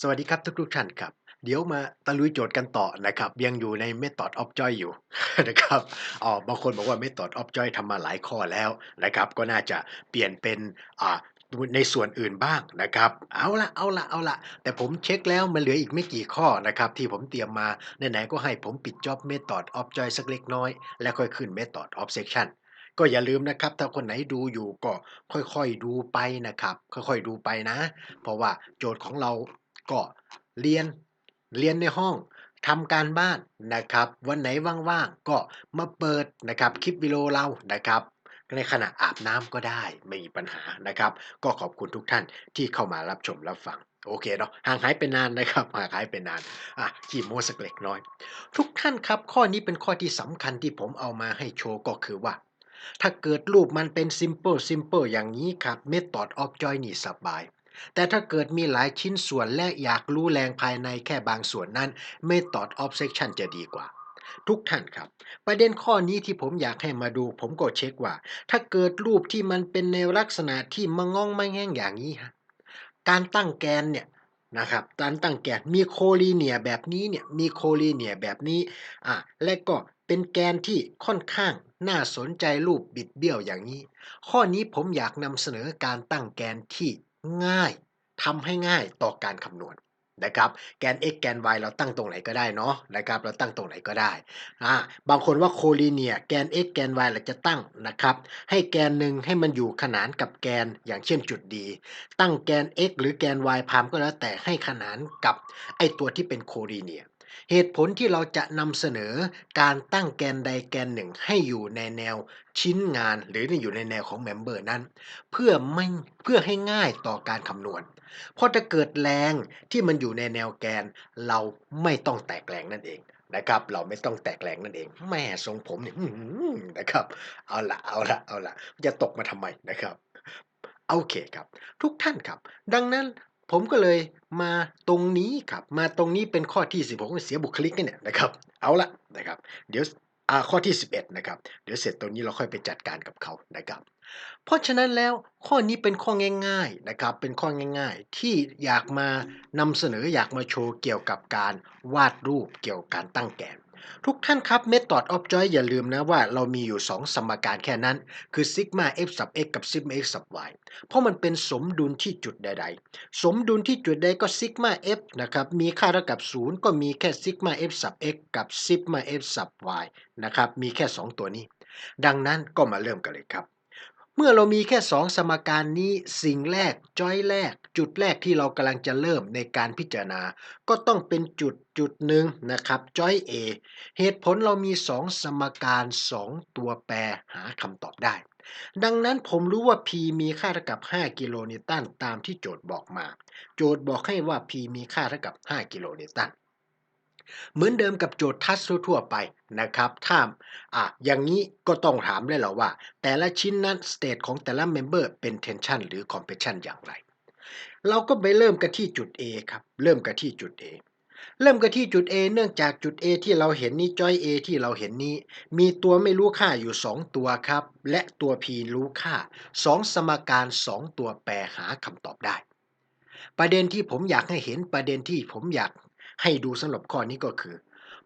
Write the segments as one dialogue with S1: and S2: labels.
S1: สวัสดีครับทุกๆท่านครับ เดี๋ยวมาตะลุยโจทย์กันต่อนะครับ ยังอยู่ใน Method of Joy อยู่นะครับอ๋อบางคนบอกว่า Method of Joy ทำมาหลายข้อแล้วนะครับ ก็น่าจะเปลี่ยนเป็นอ่าในส่วนอื่นบ้างนะครับ เอาละเอาละเอาละแต่ผมเช็คแล้วมันเหลืออีกไม่กี่ข้อนะครับ ที่ผมเตรียมมาไหนๆก็ให้ผมปิดจ็อบ Method of Joy สักเล็กน้อย แล้วค่อยขึ้น Method of Section ก็อย่าลืมนะครับ ถ้าคนไหนดูอยู่ก็ค่อยๆดูไปนะครับ ค่อยๆดูไปนะ เพราะว่าโจทย์ของเรา ก็เรียนเรียนในห้องทำการบ้านนะครับ วันไหนว่างๆก็มาเปิดนะครับคลิปวิดีโอเรานะครับในขณะอาบน้ำก็ได้ไม่มีปัญหานะครับ ก็ขอบคุณทุกท่านที่เข้ามารับชมรับฟังโอเคเนาะห่างหายไปนานนะครับห่างหายไปนานอะขี้โม้สักเล็กน้อย ทุกท่านครับ ข้อนี้เป็นข้อที่สำคัญที่ผมเอามาให้โชว์ก็คือว่า ถ้าเกิดรูปมันเป็น simple simple อย่างนี้ครับ method of joy นี่สบาย แต่ถ้าเกิดมีหลายชิ้นส่วนและอยากรู้แรงภายในแค่บางส่วนนั้น method of section จะดีกว่า ทุกท่านครับ ประเด็นข้อนี้ที่ผมอยากให้มาดู ผมก็เช็คว่า ถ้าเกิดรูปที่มันเป็นในลักษณะที่มางองไม่แง่งอย่างนี้ฮะการตั้งแกนเนี่ยนะครับการตั้งแกนมีโคลีเนียแบบนี้เนี่ยมีโคลีเนียแบบนี้อะและก็เป็นแกนที่ค่อนข้างน่าสนใจรูปบิดเบี้ยวอย่างนี้ ข้อนี้ผมอยากนำเสนอการตั้งแกนที่ ง่ายทำให้ง่ายต่อการคำนวณนะครับแกน x แกน y เราตั้งตรงไหนก็ได้เนาะนะครับเราตั้งตรงไหนก็ได้อ่าบางคนว่าโคลีเนียแกน x แกน y เราจะตั้งนะครับ ให้แกนหนึ่งให้มันอยู่ขนานกับแกนอย่างเช่นจุดดี ตั้งแกน x หรือแกน y พามก็แล้วแต่ให้ขนานกับไอตัวที่เป็นโคลีเนีย เหตุผลที่เราจะนำเสนอการตั้งแกนใดแกนหนึ่งให้อยู่ในแนวชิ้นงาน หรืออยู่ในแนวของเมมเบอร์นั้น เพื่อไม่เพื่อให้ง่ายต่อการคำนวณ เพราะถ้าเกิดแรงที่มันอยู่ในแนวแกน เราไม่ต้องแตกแรงนั่นเองนะครับ เราไม่ต้องแตกแรงนั่นเองแม่ทรงผมเนี่ยนะครับ เอาละเอาละเอาละจะตกมาทำไมนะครับโอเคครับ ทุกท่านครับ ดังนั้น ผมก็เลยมาตรงนี้ครับมาตรงนี้เป็นข้อที่10ผมก็เสียบุคลิกเนี่ยนะครับ เอาละนะครับ เดี๋ยวข้อที่ 11นะครับเดี๋ยวเสร็จตรงนี้เราค่อยไปจัดการกับเขานะครับ เพราะฉะนั้นแล้วข้อนี้เป็นข้อง่าย ๆนะครับ เป็นข้อง่าย ๆ ที่อยากมานำเสนออยากมาโชว์เกี่ยวกับการวาดรูปเกี่ยวกับการตั้งแกน ทุกท่านครับ Method of Joy อย่าลืมนะว่าเรามีอยู่ 2 สมการแค่นั้น คือ sigma f sub x กับ sigma x sub y เพราะมันเป็นสมดุลที่จุดใด ๆ สมดุลที่จุดใดก็ sigma f นะครับ มีค่าเท่ากับ 0 ก็มีแค่ sigma f sub x กับ sigma f sub y นะครับ มีแค่ 2 ตัวนี้ ดังนั้นก็มาเริ่มกันเลยครับ เมื่อเรามีแค่ 2 สมการนี้สิ่งแรกจอยแรก จุดแรกที่เรากำลังจะเริ่มในการพิจารณา ก็ต้องเป็นจุดจุดหนึ่งนะครับจอย A เหตุผลเรามี 2 สมการ 2 ตัวแปรหาคำตอบได้ ดังนั้นผมรู้ว่า P มีค่าเท่ากับ 5 กิโลนิวตันตามที่โจทย์บอกมา โจทย์บอกให้ว่า P มีค่าเท่ากับ 5 กิโลนิวตัน เหมือนเดิมกับโจทย์ทัศทั่วไปนะครับ ถ้าอะอย่างนี้ก็ต้องถามได้แล้วว่า แต่ละชิ้นนั้นสเตตของแต่ละเมมเบอร์เป็น tension หรือ compression อย่างไร เราก็ไปเริ่มกันที่จุด A ครับ เริ่มกันที่จุด A เริ่มกันที่จุด A เนื่องจากจุด A ที่เราเห็นนี้จอย A ที่เราเห็นนี้ มีตัวไม่รู้ค่าอยู่ 2 ตัวครับ และตัว P รู้ค่า 2 สมการ 2 ตัวแปรหาคำตอบได้ ประเด็นที่ผมอยากให้เห็นประเด็นที่ผมอยาก ให้ดูสำหรับข้อนี้ก็คือ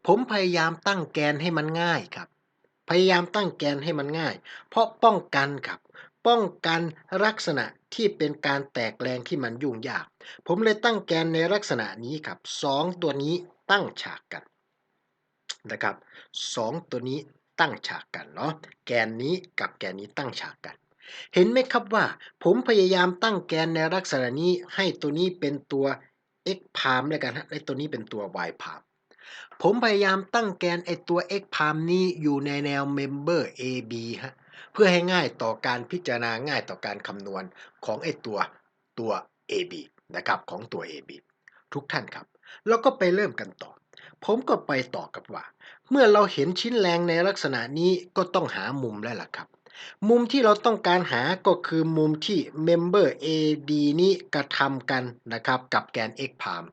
S1: ผมพยายามตั้งแกนให้มันง่ายครับ พยายามตั้งแกนให้มันง่าย เพราะป้องกันครับ ป้องกันลักษณะที่เป็นการแตกแรงที่มันยุ่งยาก ผมเลยตั้งแกนในลักษณะนี้ครับสองตัวนี้ตั้งฉากกันนะครับสองตัวนี้ตั้งฉากกันเนาะแกนนี้กับแกนนี้ตั้งฉากกัน เห็นไหมครับว่า ผมพยายามตั้งแกนในลักษณะนี้ให้ตัวนี้เป็นตัว x พามแล้วกันฮะไอตัวนี้เป็นตัว y พามผมพยายามตั้งแกนไอตัว x พามนี้อยู่ในแนว member AB ฮะเพื่อให้ง่ายต่อการพิจารณาง่ายต่อการคำนวณของไอตัวตัว AB นะครับของตัว AB ทุกท่านครับ แล้วก็ไปเริ่มกันต่อ ผมก็ไปต่อกับว่า เมื่อเราเห็นชิ้นแรงในลักษณะนี้ก็ต้องหามุมแล้วล่ะครับ มุมที่เราต้องการหาก็คือมุมที่ member AD นี้กระทำกันนะครับกับแกน x พาม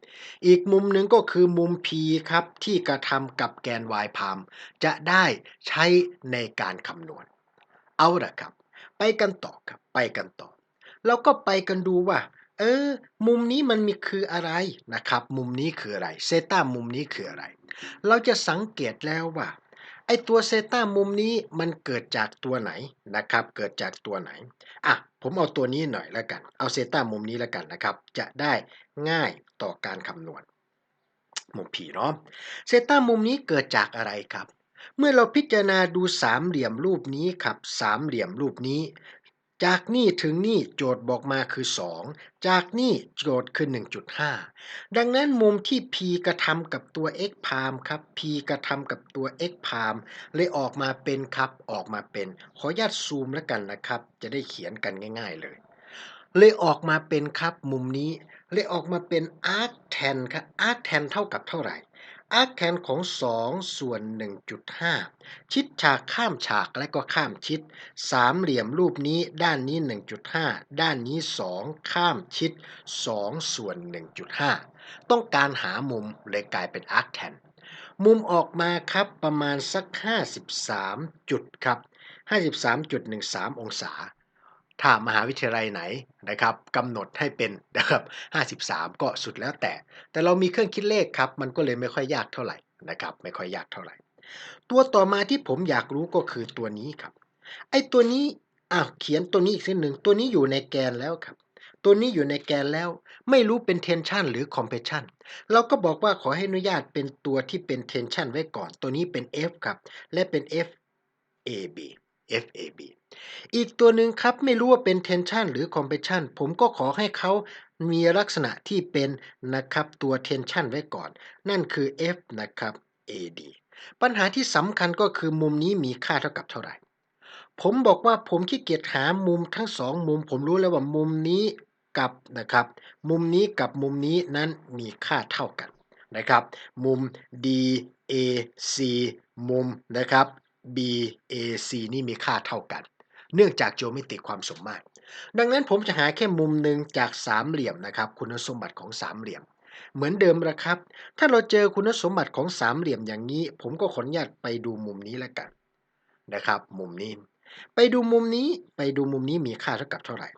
S1: อีกมุมหนึ่งก็คือมุม P ครับที่กระทำกับแกน y พามจะได้ใช้ในการคำนวณ เอาละครับ ไปกันต่อครับไปกันต่อ เราก็ไปกันดูว่าเออ มุมนี้มันมีคืออะไรนะครับ มุมนี้คืออะไร เซต้ามุมนี้คืออะไร เราจะสังเกตแล้วว่า ไอ้ตัวเซต้ามุมนี้มันเกิดจากตัวไหนนะครับ เกิดจากตัวไหน อะ ผมเอาตัวนี้หน่อยแล้วกัน เอาเซต้ามุมนี้แล้วกันนะครับ จะได้ง่ายต่อการคำนวณ มุมผีเนาะ เซต้ามุมนี้เกิดจากอะไรครับ เมื่อเราพิจารณาดูสามเหลี่ยมรูปนี้ครับ สามเหลี่ยมรูปนี้ จากนี่ถึงนี่โจทย์บอกมาคือ 2 จากนี่โจทย์คือ 1.5 ดังนั้นมุมที่ p กระทำกับตัว x พามครับ p กระทำกับตัว x พามเลยออกมาเป็นครับออกมาเป็น ขออนุญาตซูมแล้วกันนะครับ จะได้เขียนกันง่าย ๆ เลย เลยออกมาเป็นครับมุมนี้ เลยออกมาเป็น arc tan ครับ arc tan เท่ากับเท่าไหร่ arc tan ของ 2 ส่วน 1.5 ชิดฉากข้ามฉากและก็ข้ามชิด สามเหลี่ยมรูปนี้ด้านนี้ 1.5 ด้านนี้ 2 ข้ามชิด 2 ส่วน 1.5 ต้องการหามุมเลยกลายเป็น arc tan มุมออกมาครับประมาณสัก 53 จุดครับ 53.13 องศา ถ้ามหาวิทยาลัยไหนนะครับกำหนดให้เป็นนะครับ53 ก็สุดแล้วแต่ แต่เรามีเครื่องคิดเลขครับ มันก็เลยไม่ค่อยยากเท่าไหร่นะครับ ไม่ค่อยยากเท่าไหร่ ตัวต่อมาที่ผมอยากรู้ก็คือตัวนี้ครับ ไอ้ตัวนี้อ้าวเขียนตัวนี้อีกเส้นหนึ่ง ตัวนี้อยู่ในแกนแล้วครับ ตัวนี้อยู่ในแกนแล้ว ไม่รู้เป็น tension หรือ compression เราก็บอกว่าขอให้อนุญาตเป็นตัวที่เป็น tension ไว้ก่อน ตัวนี้เป็น F ครับ และเป็น FAB FAB อีกตัวหนึ่งครับไม่รู้ว่าเป็น tension หรือ compression ผมก็ขอให้เขามีลักษณะที่เป็นนะครับตัว tension ไว้ก่อน นั่นคือ F นะครับ AD ปัญหาที่สำคัญก็คือมุมนี้มีค่าเท่ากับเท่าไหร่ ผมบอกว่าผมขี้เกียจหามุมทั้งสองมุม ผมรู้แล้วว่ามุมนี้กับนะครับ มุมนี้กับมุมนี้นั้นมีค่าเท่ากันนะครับ มุม DAC มุมนะครับ BAC นี่มีค่าเท่ากัน เนื่องจากโจเมตริความสมมาตร ดังนั้นผมจะหาแค่มุมหนึ่งจากสามเหลี่ยมนะครับ คุณสมบัติของสามเหลี่ยม เหมือนเดิมละครับ ถ้าเราเจอคุณสมบัติของสามเหลี่ยมอย่างนี้ ผมก็ขออนุญาตไปดูมุมนี้แล้วกันนะครับ มุมนี้ ไปดูมุมนี้ไปดูมุมนี้มีค่าเท่ากับเท่าไหร่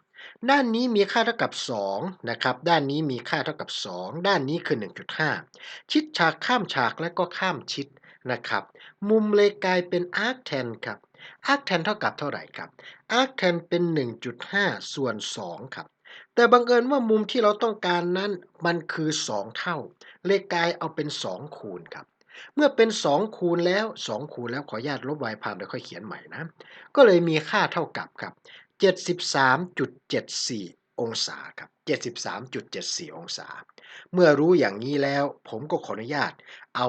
S1: ด้านนี้มีค่าเท่ากับ2นะครับด้านนี้มีค่าเท่ากับ 2 ด้านนี้คือ 1.5 ชิดฉากข้ามฉากและก็ข้ามชิด นะครับ มุมเลยกลายเป็น arc tan ครับ arc tan เท่ากับเท่าไหร่ครับ arc tan เป็น 1.5 ส่วน 2 ครับแต่บังเอิญว่ามุมที่เราต้องการนั้นมันคือ 2 เท่า เลกลายเอาเป็น 2 คูณครับ เมื่อเป็น 2 คูณแล้ว 2 คูณแล้วขออนุญาตลบ y พามแล้วค่อยเขียนใหม่นะ ก็เลยมีค่าเท่ากับครับ 73.74 องศาครับ 73.74 องศา เมื่อรู้อย่างนี้แล้ว ผมก็ขออนุญาต เอา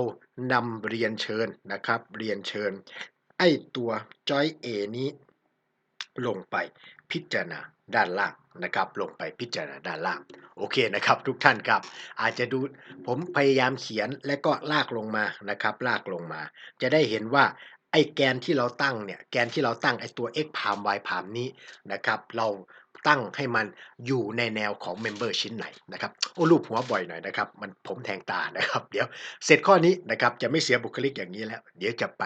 S1: นำเรียนเชิญนะครับ เรียนเชิญ ไอ้ตัวจอย A นี้ ลงไปพิจารณาด้านล่างนะครับ ลงไปพิจารณาด้านล่าง โอเคนะครับทุกท่านครับ อาจจะดูผมพยายามเขียนและก็ลากลงมานะครับ ลากลงมา จะได้เห็นว่าไอ้แกนที่เราตั้งเนี่ย แกนที่เราตั้งไอ้ตัว x พาม y พามนี้นะครับ เรา ตั้งให้มันอยู่ในแนวของเมมเบอร์ชิ้นไหนนะครับโอ้รูปหัวบ่อยหน่อยนะครับมันผมแทงตานะครับ เดี๋ยวเสร็จข้อนี้นะครับจะไม่เสียบุคลิกอย่างนี้แล้ว เดี๋ยวจะไป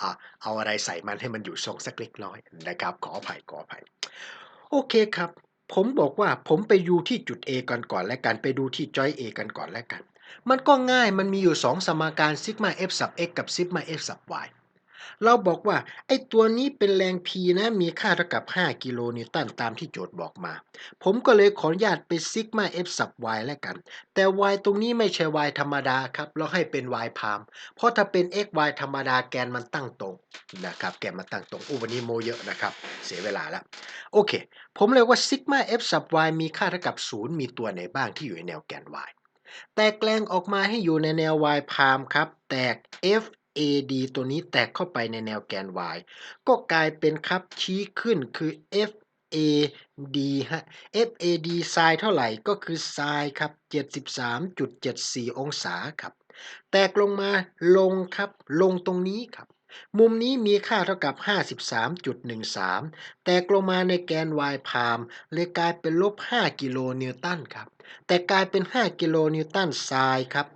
S1: อเอาอะไรใส่มันให้มันอยู่ทรงสักเล็กน้อยนะครับ ขออภัยขออภัย โอเคครับ ผมบอกว่าผมไปดูที่จุด A กันก่อนและกันไปดูที่จอย A กันก่อนและกัน มันก็ง่ายมันมีอยู่ 2 สมการซิกมา f สับ x กับซิกมา f สับ y เราบอกว่าไอ้ตัวนี้เป็นแรง P นะ มีค่าเท่ากับ 5 กิโลนิวตันตามที่โจทย์บอกมา ผมก็เลยขออนุญาตไปซิกมา f สับ y แล้วกัน แต่ y ตรงนี้ไม่ใช่ y ธรรมดาครับ เราให้เป็น y พาม เพราะถ้าเป็น x y ธรรมดาแกนมันตั้งตรงนะครับ แกนมันตั้งตรงอู้วันนี้โมเยอะนะครับ เสียเวลาแล้ว โอเค ผมเลยว่าซิกมา f สับ y มีค่าเท่ากับ 0 มีตัวไหนบ้างที่อยู่ในแนวแกน y แตกแกลงออกมาให้อยู่ในแนว y พามครับ แตก f AD ตัวนี้แตกเข้าไปในแนวแกน y ก็กลายเป็นครับชี้ขึ้นคือ FAD ฮะ FAD ไซน์เท่าไหร่ก็คือไซน์ครับ 73.74 องศาครับ แตกลงมาลงครับ ลงตรงนี้ครับ มุมนี้มีค่าเท่ากับ 53.13 แตกลงมาในแกน y พามเลยกลายเป็นลบ 5 กิโลนิวตันครับ แต่กลายเป็น 5 กิโลนิวตันไซน์ครับ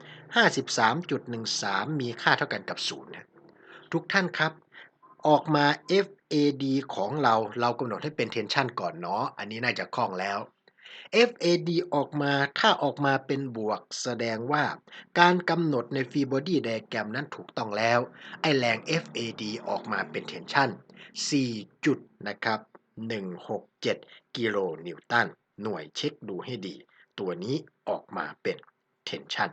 S1: 53.13 มีค่าเท่ากันกับ0นะทุกท่านครับ ออกมา FAD ของเราเรากำหนดให้เป็น tension ก่อนเนาะอันนี้น่าจะคล่องแล้ว FAD ออกมาถ้าออกมาเป็นบวกแสดงว่า การกำหนดใน Free Body Diagram นั้นถูกต้องแล้ว ไอแรง FAD ออกมาเป็น Tension 4 จุดนะครับ 167 กิโลนิวตัน หน่วยเช็คดูให้ดี ตัวนี้ออกมาเป็น Tension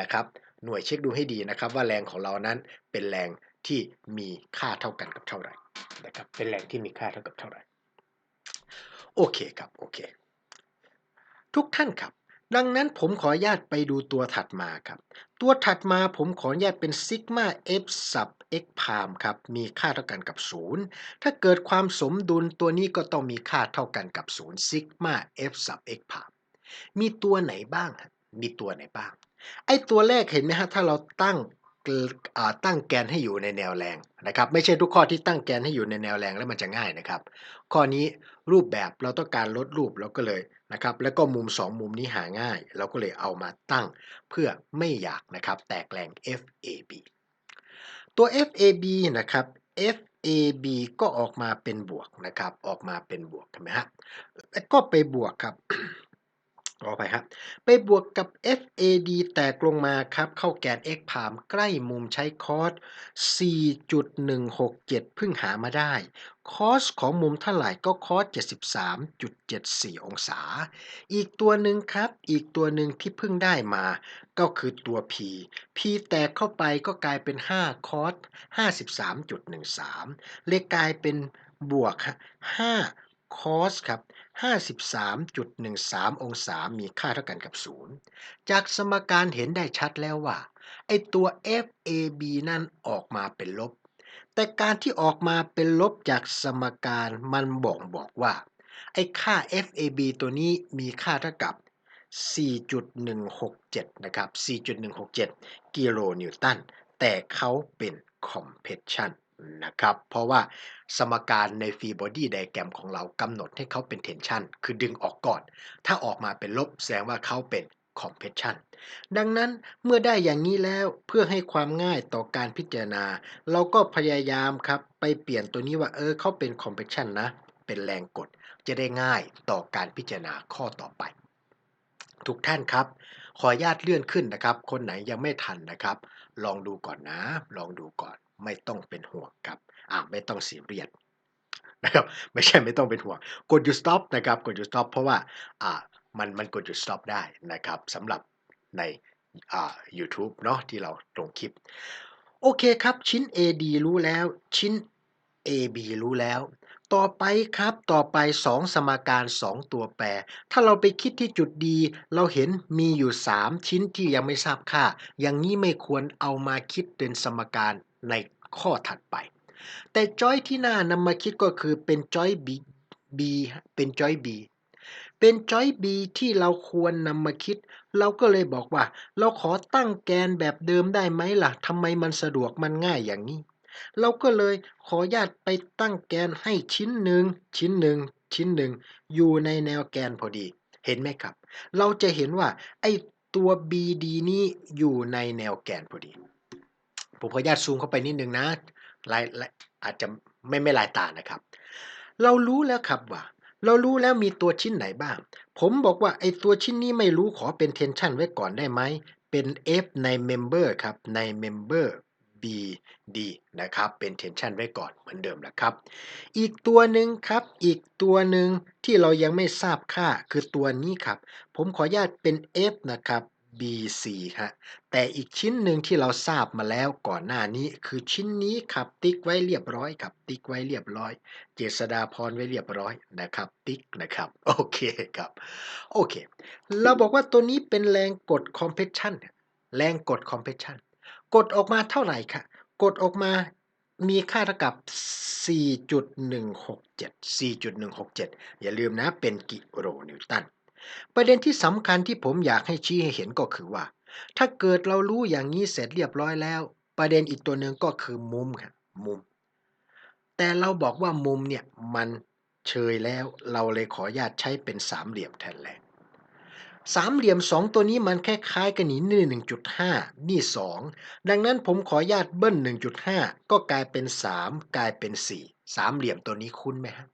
S1: นะครับ หน่วยเช็คดูให้ดีนะครับ ว่าแรงของเรานั้นเป็นแรงที่มีค่าเท่ากันกับเท่าไหร่นะครับ เป็นแรงที่มีค่าเท่ากับเท่าไหร่ โอเคครับ โอเค ทุกท่านครับ ดังนั้นผมขออนุญาตไปดูตัวถัดมาครับ ตัวถัดมาผมขออนุญาตเป็นซิกมา f sub x พามครับ มีค่าเท่ากันกับ 0 ถ้าเกิดความสมดุลตัวนี้ก็ต้องมีค่าเท่ากันกับ0ซิกมา f sub x พามมีตัวไหนบ้าง มีตัวไหนบ้าง ไอ้ตัวแรกเห็นไหมฮะถ้าเราตั้งตั้งแกนให้อยู่ในแนวแรงนะครับ ไม่ใช่ทุกข้อที่ตั้งแกนให้อยู่ในแนวแรงแล้วมันจะง่ายนะครับ ข้อนี้รูปแบบเราต้องการลดรูปเราก็เลยนะครับ แล้วก็มุม 2 มุมนี้หาง่าย เราก็เลยเอามาตั้งเพื่อไม่อยากนะครับแตกแรง FAB ตัว FAB นะครับ FAB ก็ออกมาเป็นบวกนะครับ ออกมาเป็นบวกเห็นไหมฮะแล้วก็ไปบวกครับ ขอไปครับ ไปบวกกับ FAD แตกลงมาครับ เข้าแกน x พามใกล้มุมใช้คอส4.167 เพิ่งหามาได้ คอสของมุมเท่าไหร่ก็คอส73.74 องศา อีกตัวหนึ่งครับ อีกตัวหนึ่งที่เพิ่งได้มา ก็คือตัว P P แตกเข้าไปก็กลายเป็น 5 คอส53.13 เลยกลายเป็นบวก5 คอสครับ53.13 องศา มีค่าเท่ากันกับ 0 จากสมการเห็นได้ชัดแล้วว่า ไอตัว FAB นั่นออกมาเป็นลบ แต่การที่ออกมาเป็นลบจากสมการมันบอกบอกว่า ไอค่า FAB ตัวนี้มีค่าเท่ากับ 4.167 นะครับ 4.167 กิโลนิวตัน แต่เขาเป็น compression น นะครับ เพราะว่าสมการใน free body diagram ของเรากำหนดให้เขาเป็น tension คือดึงออกก่อน ถ้าออกมาเป็นลบแสดงว่าเขาเป็น compression ดังนั้นเมื่อได้อย่างนี้แล้วเพื่อให้ความง่ายต่อการพิจารณา เราก็พยายามครับ ไปเปลี่ยนตัวนี้ว่าเออเขาเป็น compression นะ เป็นแรงกดจะได้ง่ายต่อการพิจารณาข้อต่อไป ทุกท่านครับ ขออนุญาตเลื่อนขึ้นนะครับ คนไหนยังไม่ทันนะครับ ลองดูก่อนนะ ลองดูก่อน ไม่ต้องเป็นห่วงครับอ่าไม่ต้องซียเรียสนะครับไม่ใช่ไม่ต้องเป็นห่วงกดหยุด stop นะครับกดหยุด stop เพราะว่าอ่ามันมันกดหยุด stop ได้นะครับสำหรับในอ่า YouTube เนาะที่เราลงคลิป โอเคครับ ชิ้น AD รู้แล้วชิ้น AB รู้แล้ว ต่อไปครับต่อไป 2 สมการ 2 ตัวแปร ถ้าเราไปคิดที่จุดดี เราเห็นมีอยู่ 3 ชิ้นที่ยังไม่ทราบค่า อย่างนี้ไม่ควรเอามาคิดเป็นสมการ ในข้อถัดไป แต่จอยที่น่านำมาคิดก็คือเป็นจอย B B เป็นจอย B เป็นจอย B ที่เราควรนำมาคิด เราก็เลยบอกว่า เราขอตั้งแกนแบบเดิมได้ไหมล่ะทำไมมันสะดวกมันง่ายอย่างนี้ เราก็เลยขอญาตไปตั้งแกนให้ชิ้นหนึ่งชิ้นหนึ่งชิ้นหนึ่งอยู่ในแนวแกนพอดี เห็นไหมครับ เราจะเห็นว่าไอ้ตัว BD นี้อยู่ในแนวแกนพอดี ผมขออนุญาตซูมเข้าไปนิดนึงนะลายลอาจจะไม่ไม่ลายตานะครับ เรารู้แล้วครับว่า เรารู้แล้วมีตัวชิ้นไหนบ้าง ผมบอกว่าไอ้ตัวชิ้นนี้ไม่รู้ขอเป็น tension ไว้ก่อนได้ไหม เป็น F ใน member ครับ ใน member BD นะครับ เป็น tension ไว้ก่อนเหมือนเดิมนะครับ อีกตัวหนึ่งครับ อีกตัวหนึ่งที่เรายังไม่ทราบค่าคือตัวนี้ครับ ผมขออนุญาตเป็น F นะครับ BC ฮะ แต่อีกชิ้นหนึ่งที่เราทราบมาแล้วก่อนหน้านี้คือชิ้นนี้ครับติ๊กไว้เรียบร้อยครับติ๊กไว้เรียบร้อย เจษดาพรไว้เรียบร้อยนะครับ ติ๊กนะครับโอเคครับโอเค เราบอกว่าตัวนี้เป็นแรงกด compression แรงกด compression กดออกมาเท่าไหร่คะกดออกมามีค่าเท่ากับ 4.167 4.167 อย่าลืมนะเป็นกิโลนิวตัน ประเด็นที่สำคัญที่ผมอยากให้ชี้ให้เห็นก็คือว่า ถ้าเกิดเรารู้อย่างนี้เสร็จเรียบร้อยแล้ว ประเด็นอีกตัวหนึ่งก็คือมุมครับมุม แต่เราบอกว่ามุมเนี่ยมันเชยแล้วเราเลยขออนุญาตใช้เป็นสามเหลี่ยมแทนแรงสามเหลี่ยมสองตัวนี้มันคล้ายๆกันนี่นี่หนึ่งจุดห้านี่สองดังนั้นผมขออนุญาตเบิ้ลหนึ่งจุดห้าก็กลายเป็นสามกลายเป็นสี่สามเหลี่ยมตัวนี้คุ้นไหมครับ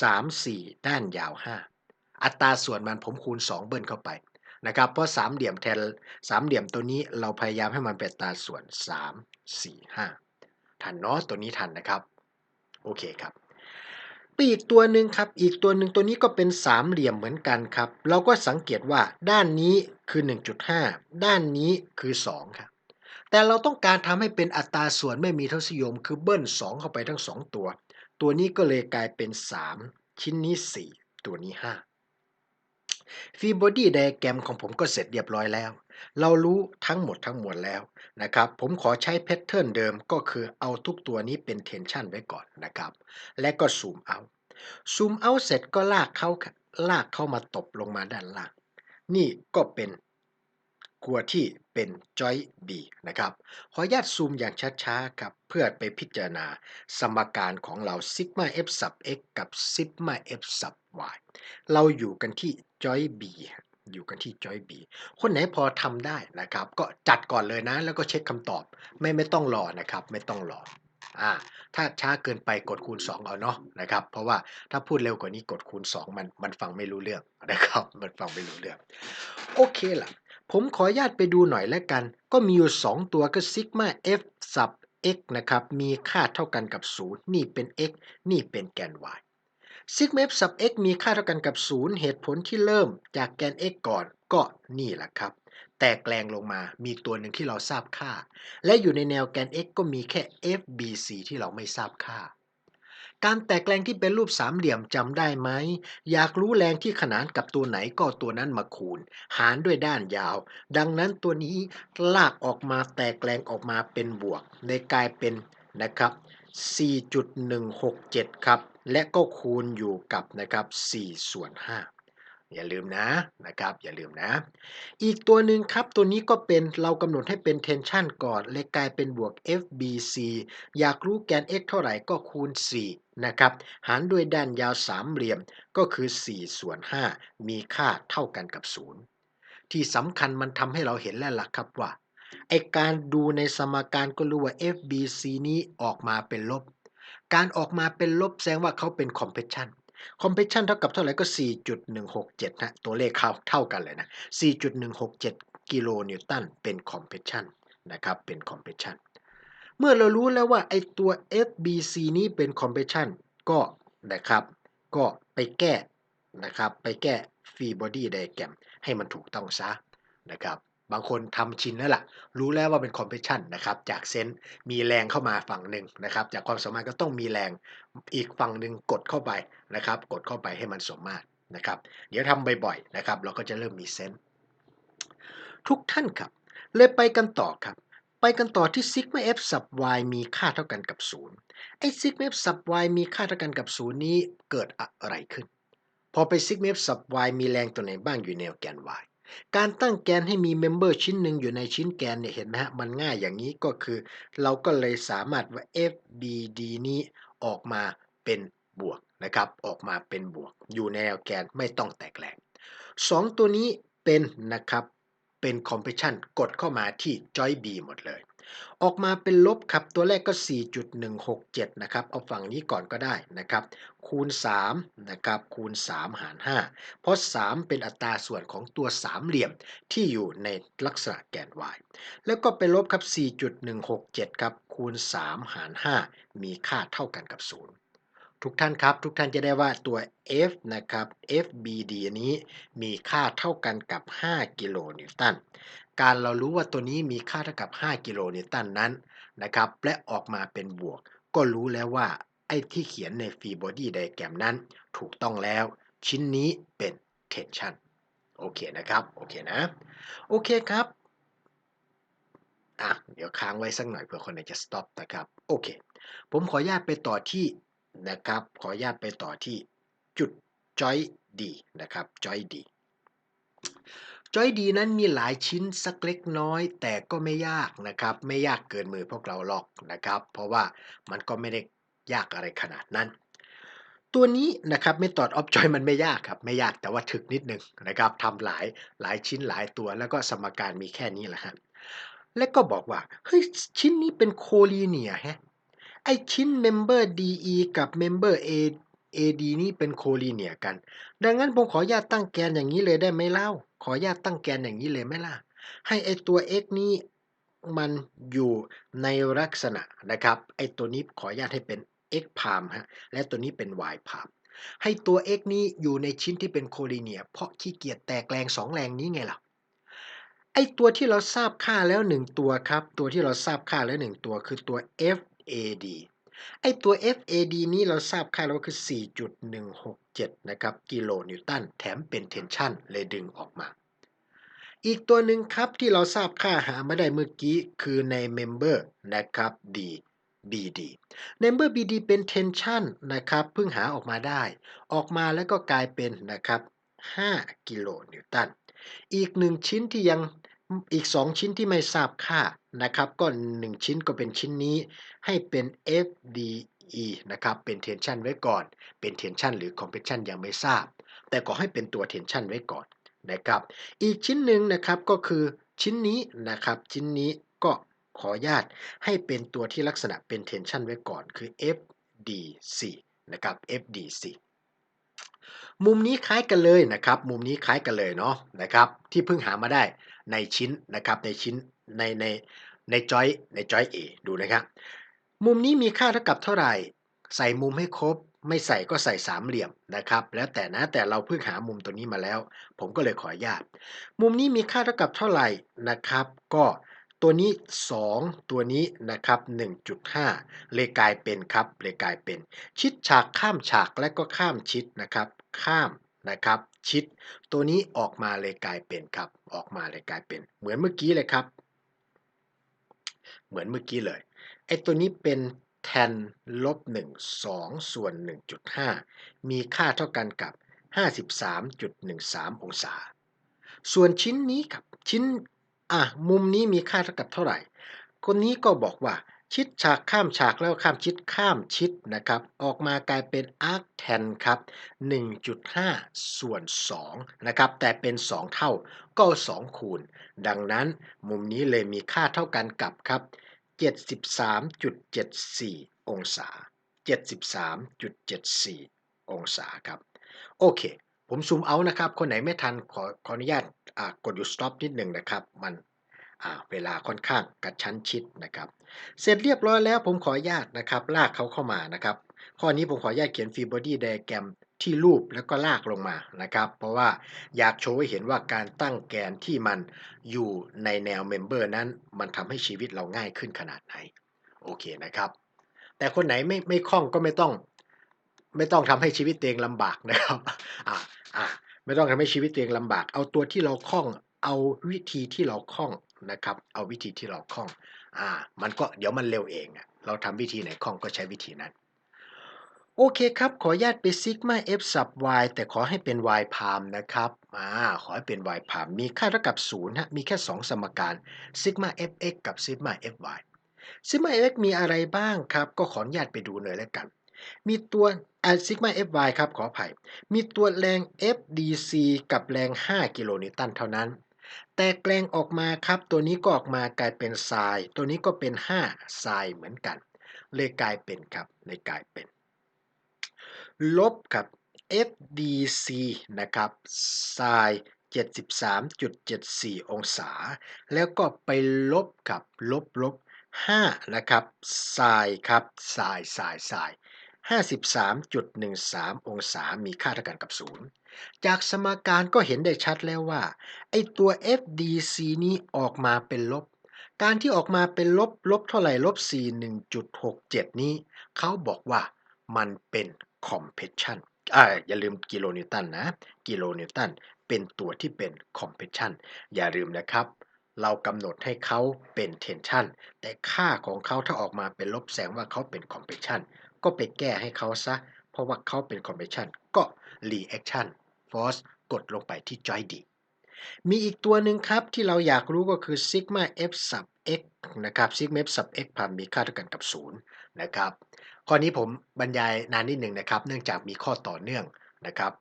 S1: สามสี่ด้านยาวห้า อัตราส่วนมันผมคูณ 2 เบิ้ลเข้าไปนะครับ เพราะสามเหลี่ยมแทนสามเหลี่ยมตัวนี้เราพยายามให้มันเป็นอัตราส่วน 3 4 5 ทันเนาะตัวนี้ทันนะครับ โอเคครับอีกตัวหนึ่งครับ อีกตัวหนึ่งตัวนี้ก็เป็นสามเหลี่ยมเหมือนกันครับ เราก็สังเกตว่าด้านนี้คือ 1.5 ด้านนี้คือ 2 ครับ แต่เราต้องการทำให้เป็นอัตราส่วนไม่มีทศนิยม คือเบิ้ล 2 เข้าไปทั้ง 2 ตัว ตัวนี้ก็เลยกลายเป็น 3 ชิ้นนี้ 4 ตัวนี้ 5 ฟีบอดี้ไดแกรมของผมก็เสร็จเรียบร้อยแล้ว เรารู้ทั้งหมดทั้งมวลแล้วนะครับ ผมขอใช้แพทเทิร์นเดิมก็คือเอาทุกตัวนี้เป็นเทนชันไว้ก่อนนะครับ และก็ซูมเอาซูมเอาเสร็จก็ลากเข้าลากเข้ามาตบลงมาด้านล่าง นี่ก็เป็นกัวที่เป็นจอย B นะครับ ขออนุญาตซูมอย่างช้าๆครับเพื่อไปพิจารณาสมการของเราซิกมา f sub x กับซิกมา f sub y เราอยู่กันที่ จอย B อยู่กันที่จอย B คนไหนพอทำได้นะครับ ก็จัดก่อนเลยนะ แล้วก็เช็คคำตอบ ไม่ไม่ต้องรอนะครับ ไม่ต้องรออ่าถ้าช้าเกินไปกดคูณ 2 เอาเนาะนะครับ เพราะว่าถ้าพูดเร็วกว่านี้กดคูณ 2 มันมันฟังไม่รู้เรื่องนะครับ มันฟังไม่รู้เรื่อง โอเคล่ะ ผมขออนุญาตไปดูหน่อยแล้วกัน ก็มีอยู่ 2 ตัวก็ซิกมา f sub x นะครับ มีค่าเท่ากันกับ 0 นี่เป็น x นี่เป็นแกน y ซิกมา f sub x มีค่าเท่ากันกับ 0 เหตุผลที่เริ่มจากแกน x ก่อนก็นี่แหละครับ แตกแกลงลงมามีตัวหนึ่งที่เราทราบค่า และอยู่ในแนวแกน x ก็มีแค่ f b c ที่เราไม่ทราบค่า การแตกแรงที่เป็นรูปสามเหลี่ยมจำได้ไหม อยากรู้แรงที่ขนานกับตัวไหนก็ตัวนั้นมาคูณ หารด้วยด้านยาว ดังนั้นตัวนี้ลากออกมาแตกแรงออกมาเป็นบวก ในกลายเป็นนะครับ4.167 ครับ และก็คูณอยู่กับนะครับ4ส่วน5อย่าลืมนะนะครับ อย่าลืมนะ อีกตัวหนึ่งครับตัวนี้ก็เป็นเรากำหนดให้เป็น tension ก่อนเลยกลายเป็นบวก FBC อยากรู้แกน x เท่าไหร่ก็คูณ 4 นะครับ หารด้วยด้านยาวสามเหลี่ยมก็คือ 4 ส่วน 5 มีค่าเท่ากันกับ 0 ที่สำคัญมันทำให้เราเห็นแล้วล่ะครับว่าไอการดูในสมการก็รู้ว่า FBC นี้ออกมาเป็นลบ การออกมาเป็นลบแสดงว่าเขาเป็น compression compression เท่ากับเท่าไหร่ก็ 4.167 นะ ตัวเลขเขาเท่ากันเลยนะ 4.167 กิโลนิวตันเป็น compression นะครับ เป็น compression เมื่อเรารู้แล้วว่าไอตัว FBC นี้เป็น compression ก็นะครับ ก็ไปแก้นะครับ ไปแก้ free body diagram ให้มันถูกต้องซะนะครับ บางคนทำชินแล้วล่ะ รู้แล้วว่าเป็นคอมเพรสชันนะครับ จากเซนต์มีแรงเข้ามาฝั่งหนึ่งนะครับ จากความสามารถก็ต้องมีแรงอีกฝั่งหนึ่งกดเข้าไปนะครับ กดเข้าไปให้มันสมมาตรนะครับ เดี๋ยวทำบ่อยๆนะครับ เราก็จะเริ่มมีเซนต์ทุกท่านครับ เลยไปกันต่อครับ ไปกันต่อที่ซิกมา f sub y มีค่าเท่ากันกับ 0 ไอ้ซิกมา f sub y มีค่าเท่ากันกับ 0 นี้เกิดอะไรขึ้น พอไปซิกมา f sub y มีแรงตัวไหนบ้างอยู่แนแกน y การตั้งแกนให้มีเมมเบอร์ชิ้นหนึ่งอยู่ในชิ้นแกนเนี่ยเห็นไหมฮะ มันง่ายอย่างนี้ก็คือ เราก็เลยสามารถว่า FBD นี้ออกมาเป็นบวกนะครับ ออกมาเป็นบวก อยู่ในแนวแกนไม่ต้องแตกแหลกสองตัวนี้เป็นนะครับ เป็นคอมเพรสชันกดเข้ามาที่จอย B หมดเลย ออกมาเป็นลบครับ ตัวแรกก็ 4.167 นะครับ เอาฝั่งนี้ก่อนก็ได้นะครับ คูณ 3 นะครับ คูณ 3 หาร 5 เพราะ 3 เป็นอัตราส่วนของตัวสามเหลี่ยมที่อยู่ในลักษณะแกน y แล้วก็ไปลบครับ 4.167 ครับ คูณ 3 หาร 5 มีค่าเท่ากันกับ 0ทุกท่านครับ ทุกท่านจะได้ว่าตัว f นะครับ FBD นี้มีค่าเท่ากันกับ 5 กิโลนิวตัน การเรารู้ว่าตัวนี้มีค่าเท่ากับ 5 กิโลนิวตันนั้นนะครับ และออกมาเป็นบวก ก็รู้แล้วว่าไอ้ที่เขียนในฟรีบอดี้ไดแกรมนั้น ถูกต้องแล้ว ชิ้นนี้เป็น tension โอเคนะครับ โอเคนะ โอเคครับอะเดี๋ยวค้างไว้สักหน่อยเผื่อคนไหนจะ stop นะครับ โอเค ผมขออนุญาตไปต่อที่นะครับ ขออนุญาตไปต่อที่จุด joy D นะครับ joy D จอยดีนั้นมีหลายชิ้นสักเล็กน้อย แต่ก็ไม่ยากนะครับ ไม่ยากเกินมือพวกเราหรอกนะครับ เพราะว่ามันก็ไม่ได้ยากอะไรขนาดนั้น ตัวนี้นะครับเมธอดออฟจอยมันไม่ยากครับ ไม่ยากแต่ว่าถึกนิดนึงนะครับทำหลายหลายชิ้นหลายตัวแล้วก็สมการมีแค่นี้แหละครับและก็บอกว่าเฮ้ยชิ้นนี้เป็นโคลีเนียฮะไอชิ้นเมมเบอร์ DE กับเมมเบอร์ A AD นี่เป็นโคลีเนียกัน ดังนั้นผมขออนุญาตตั้งแกนอย่างนี้เลยได้ไหมเล่า ขออนุญาตตั้งแกนอย่างนี้เลยไหมล่ะ ให้ไอตัว x นี้มันอยู่ในลักษณะนะครับ ไอตัวนี้ขออนุญาตให้เป็น x พามฮะ และตัวนี้เป็น y พามให้ตัว x นี้อยู่ในชิ้นที่เป็นโคลีเนีย เพราะขี้เกียจแตกแรงสองแรงนี้ไงล่ะ ไอตัวที่เราทราบค่าแล้วหนึ่งตัวครับ ตัวที่เราทราบค่าแล้วหนึ่งตัวคือตัว FAD ไอตัว FAD นี้เราทราบค่าแล้วคือ 4.167 นะครับ กิโลนิวตัน แถมเป็นเทนชันเลยดึงออกมา อีกตัวหนึ่งครับที่เราทราบค่าหามาได้เมื่อกี้คือในเมมเบอร์นะครับ D BD Member BD เป็น tension นะครับเพิ่งหาออกมาได้ ออกมาแล้วก็กลายเป็นนะครับ 5 กิโลนิวตัน อีก 1 ชิ้นที่ยังอีก 2 ชิ้นที่ไม่ทราบค่า นะครับ ก็ 1 ชิ้นก็เป็นชิ้นนี้ให้เป็น FDE นะครับ เป็น tension ไว้ก่อน เป็น tension หรือ compression ยังไม่ทราบ แต่ก็ให้เป็นตัว tension ไว้ก่อนนะครับ อีกชิ้นหนึ่งนะครับก็คือชิ้นนี้นะครับ ชิ้นนี้ก็ขออนุญาตให้เป็นตัวที่ลักษณะเป็น tension ไว้ก่อนคือ FDC นะครับ FDC มุมนี้คล้ายกันเลยนะครับ มุมนี้คล้ายกันเลยเนาะนะครับ ที่เพิ่งหามาได้ในชิ้นนะครับในชิ้นในในในจอยในจอย A ดูนะครับ มุมนี้มีค่าเท่ากับเท่าไหร่ ใส่มุมให้ครบ ไม่ใส่ก็ใส่สามเหลี่ยมนะครับ แล้วแต่นะแต่เราเพิ่งหามุมตัวนี้มาแล้ว ผมก็เลยขออนุญาต มุมนี้มีค่าเท่ากับเท่าไหร่นะครับ ก็ตัวนี้ 2 ตัวนี้นะครับ 1.5 เลยกลายเป็นครับเลยกลายเป็น ชิดฉากข้ามฉากและก็ข้ามชิดนะครับ ข้ามนะครับ ชิด ตัวนี้ออกมาเลยกลายเป็นครับ ออกมาเลยกลายเป็น เหมือนเมื่อกี้เลยครับ เหมือนเมื่อกี้เลยไอ้ตัวนี้เป็น tan ลบ1 2 ส่วน 1.5 มีค่าเท่ากันกับ 53.13 องศา ส่วนชิ้นนี้ครับ ชิ้น อะ มุมนี้มีค่าเท่ากับเท่าไหร่ คนนี้ก็บอกว่า ชิดฉากข้ามฉากแล้วข้ามชิดข้ามชิดนะครับ ออกมากลายเป็น arc tan ครับ 1.5 ส่วน 2 นะครับ แต่เป็น 2 เท่าก็ 2 คูณ ดังนั้นมุมนี้เลยมีค่าเท่ากันกับครับ 73.74 องศา 73.74 องศาครับ โอเค ผมซูมเอานะครับ คนไหนไม่ทันขอขออนุญาตกดหยุด stop นิดหนึ่งนะครับ มันเวลาค่อนข้างกระชั้นชิดนะครับ เสร็จเรียบร้อยแล้วผมขออนุญาตนะครับลากเขาเข้ามานะครับ ข้อนี้ผมขออนุญาตเขียน free body diagram ที่รูปแล้วก็ลากลงมานะครับ เพราะว่าอยากโชว์ให้เห็นว่าการตั้งแกนที่มันอยู่ในแนวเมมเบอร์นั้น มันทำให้ชีวิตเราง่ายขึ้นขนาดไหน โอเคนะครับ แต่คนไหนไม่ไม่คล่องก็ไม่ต้อง ไม่ต้องทำให้ชีวิตตัวเองลำบากนะครับอ่าอ่าไม่ต้องทำให้ชีวิตตัวเองลำบาก เอาตัวที่เราคล่อง เอาวิธีที่เราคล่องนะครับ เอาวิธีที่เราคล่อง อ่า มันก็เดี๋ยวมันเร็วเองอะเราทำวิธีไหนคล่องก็ใช้วิธีนั้น โอเคครับ ขออนุญาตไปซิกมา f sub y แต่ขอให้เป็น y พามนะครับอ่าขอให้เป็น y พามมีค่าเท่ากับ0ฮะมีแค่ 2 สมการซิกมา fx กับซิกมา fy ซิกมา fx มีอะไรบ้างครับ ก็ขออนุญาตไปดูหน่อยแล้วกัน มีตัวซิกมา fy ครับขออภัย มีตัวแรง fdc กับแรง 5 กิโลนิวตันเท่านั้น แต่แกลงออกมาครับ ตัวนี้ก็ออกมากลายเป็นทราย ตัวนี้ก็เป็น5ทรายเหมือนกัน เลยกลายเป็นครับเลยกลายเป็น ลบกับ FDC นะครับไซน์73.74 องศา แล้วก็ไปลบกับลบลบ5นะครับไซน์ครับไซน์ไซน์ไซน์53.13 องศา มีค่าเท่ากันกับ 0 จากสมการก็เห็นได้ชัดแล้วว่า ไอ้ตัว FDC นี้ออกมาเป็นลบ การที่ออกมาเป็นลบลบเท่าไหร่ลบ4 1.67 นี้ เขาบอกว่ามันเป็น compression อ่าอย่าลืมกิโลนิวตันนะ กิโลนิวตันเป็นตัวที่เป็น compression อย่าลืมนะครับ เรากำหนดให้เขาเป็น tension แต่ค่าของเขาถ้าออกมาเป็นลบแสดงว่าเขาเป็น compression ก็ไปแก้ให้เขาซะ เพราะว่าเขาเป็น compression ก็ reaction force กดลงไปที่ joint D มีอีกตัวหนึ่งครับที่เราอยากรู้ก็คือ sigma f sub x นะครับ sigma f sub x พามมีค่าเท่ากันกับ 0 นะครับ ข้อนี้ผมบรรยายนานนิดหนึ่งนะครับ เนื่องจากมีข้อต่อเนื่องนะครับ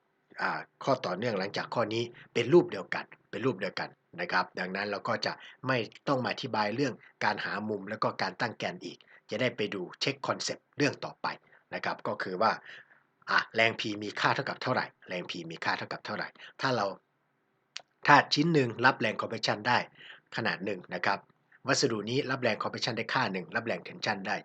S1: ข้อต่อเนื่องหลังจากข้อนี้เป็นรูปเดียวกัน เป็นรูปเดียวกันนะครับ ดังนั้นเราก็จะไม่ต้องมาอธิบายเรื่องการหามุมแล้วก็การตั้งแกนอีก จะได้ไปดูเช็คคอนเซปต์เรื่องต่อไปนะครับ ก็คือว่า อะแรง P มีค่าเท่ากับเท่าไหร่ แรง P มีค่าเท่ากับเท่าไหร่ ถ้าเราถ้าชิ้นหนึ่งรับแรง compression ได้ขนาดหนึ่งนะครับวัสดุนี้รับแรง compression ได้ค่าหนึ่งรับแรง tension ได้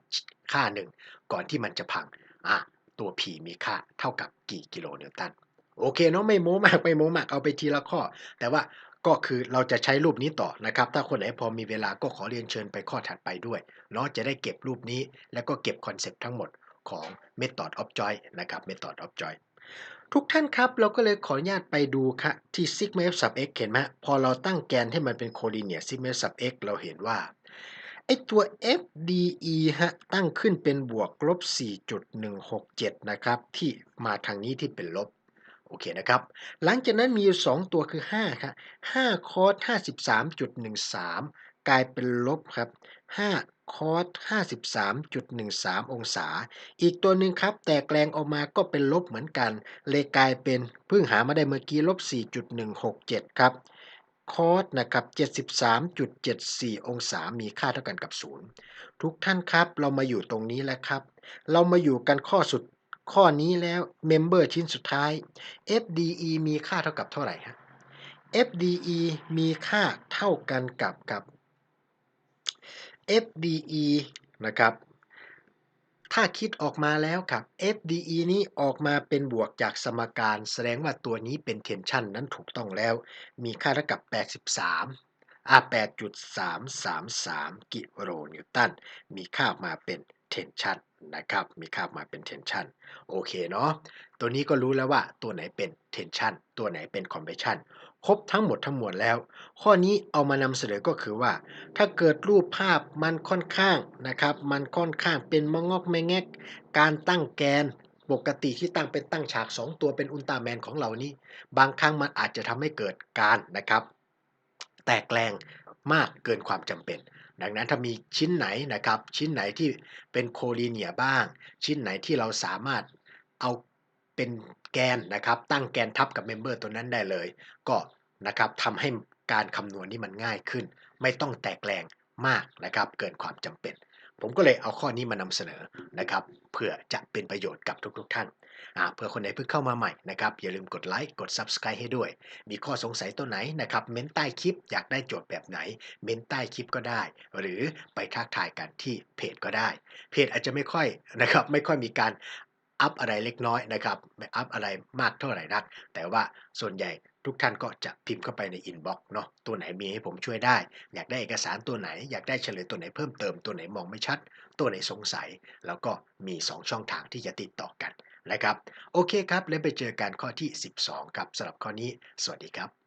S1: ค่าหนึ่งก่อนที่มันจะพังอะตัว P มีค่าเท่ากับกี่กิโลนิวตันโอเคเนาะไม่โม้มากไม่โม้มากเอาไปทีละข้อ แต่ว่าก็คือเราจะใช้รูปนี้ต่อนะครับ ถ้าคนไหนพอมีเวลาก็ขอเรียนเชิญไปข้อถัดไปด้วยเนาะจะได้เก็บรูปนี้แล้วก็เก็บคอนเซปต์ทั้งหมด ของ method of joint นะครับ method of joint ทุกท่านครับ เราก็เลยขออนุญาตไปดูค่ะที่ sigma f sub x เห็นไหมพอเราตั้งแกนให้มันเป็น collinear sigma f sub x เราเห็นว่าไอตัว FDE ฮะตั้งขึ้นเป็นบวกลบ 4.167 นะครับ ที่มาทางนี้ที่เป็นลบ โอเคนะครับ หลังจากนั้นมีอยู่ 2 ตัวคือ 5 ครับ 5 คอส 53.13 กลายเป็นลบครับ 5 คอส 53.13 องศา อีกตัวหนึ่งครับ แตกแรงออกมาก็เป็นลบเหมือนกัน เลยกลายเป็นเพิ่งหามาได้เมื่อกี้ลบ 4.167 ครับ คอสนะครับ 73.74 องศา มีค่าเท่ากันกับ 0 ทุกท่านครับเรามาอยู่ตรงนี้แล้วครับ เรามาอยู่กันข้อสุดข้อนี้แล้วเมมเบอร์ชิ้นสุดท้าย FDE มีค่าเท่ากับเท่าไหร่ฮะ FDE มีค่าเท่ากันกับกับ FDE นะครับ ถ้าคิดออกมาแล้วครับ FDE นี้ออกมาเป็นบวกจากสมการแสดงว่าตัวนี้เป็น tension นั้นถูกต้องแล้ว มีค่าเท่ากับ 83อะ8.333 กิโลนิวตัน มีค่ามาเป็น tension นะครับ มีค่ามาเป็น tension โอเคเนาะ ตัวนี้ก็รู้แล้วว่าตัวไหนเป็น tension ตัวไหนเป็น compression ครบทั้งหมดทั้งมวลแล้ว ข้อนี้เอามานำเสนอก็คือว่า ถ้าเกิดรูปภาพมันค่อนข้างนะครับ มันค่อนข้างเป็นมะงอกแมงแงกการตั้งแกนปกติที่ตั้งเป็นตั้งฉาก 2 ตัวเป็นอุลตร้าแมนของเรานี้ บางครั้งมันอาจจะทำให้เกิดการนะครับ แตกแรงมากเกินความจำเป็น ดังนั้นถ้ามีชิ้นไหนนะครับ ชิ้นไหนที่เป็นโคลีเนียบ้าง ชิ้นไหนที่เราสามารถเอาเป็นแกนนะครับ ตั้งแกนทับกับเมมเบอร์ตัวนั้นได้เลย ก็ นะครับทำให้การคำนวณนี้มันง่ายขึ้น ไม่ต้องแตกแรงมากนะครับ เกินความจำเป็น ผมก็เลยเอาข้อนี้มานำเสนอนะครับเพื่อจะเป็นประโยชน์กับทุกๆทท่านเพื่อคนไหนเพิ่งเข้ามาใหม่นะครับอย่าลืมกดไลค์กด Subscribe ให้ด้วย มีข้อสงสัยตัวไหนนะครับเม้นใต้คลิปอยากได้โจทย์แบบไหน เม้นใต้คลิปก็ได้ หรือไปทักทายกันที่เพจก็ได้ เพจอาจจะไม่ค่อยนะครับไม่ค่อยมีการอัพอะไรเล็กน้อยนะครับไม่อัพอะไรมากเท่าไหร่นัก แต่ว่าส่วนใหญ่ ทุกท่านก็จะพิมพ์เข้าไปในอินบ็อกซ์เนาะตัวไหนมีให้ผมช่วยได้ อยากได้เอกสารตัวไหน อยากได้เฉลยตัวไหนเพิ่มเติมตัวไหนมองไม่ชัด ตัวไหนสงสัย แล้วก็มี 2 ช่องทางที่จะติดต่อกันนะครับ โอเคครับ แล้วไปเจอกันข้อที่ 12 ครับสำหรับข้อนี้ สวัสดีครับ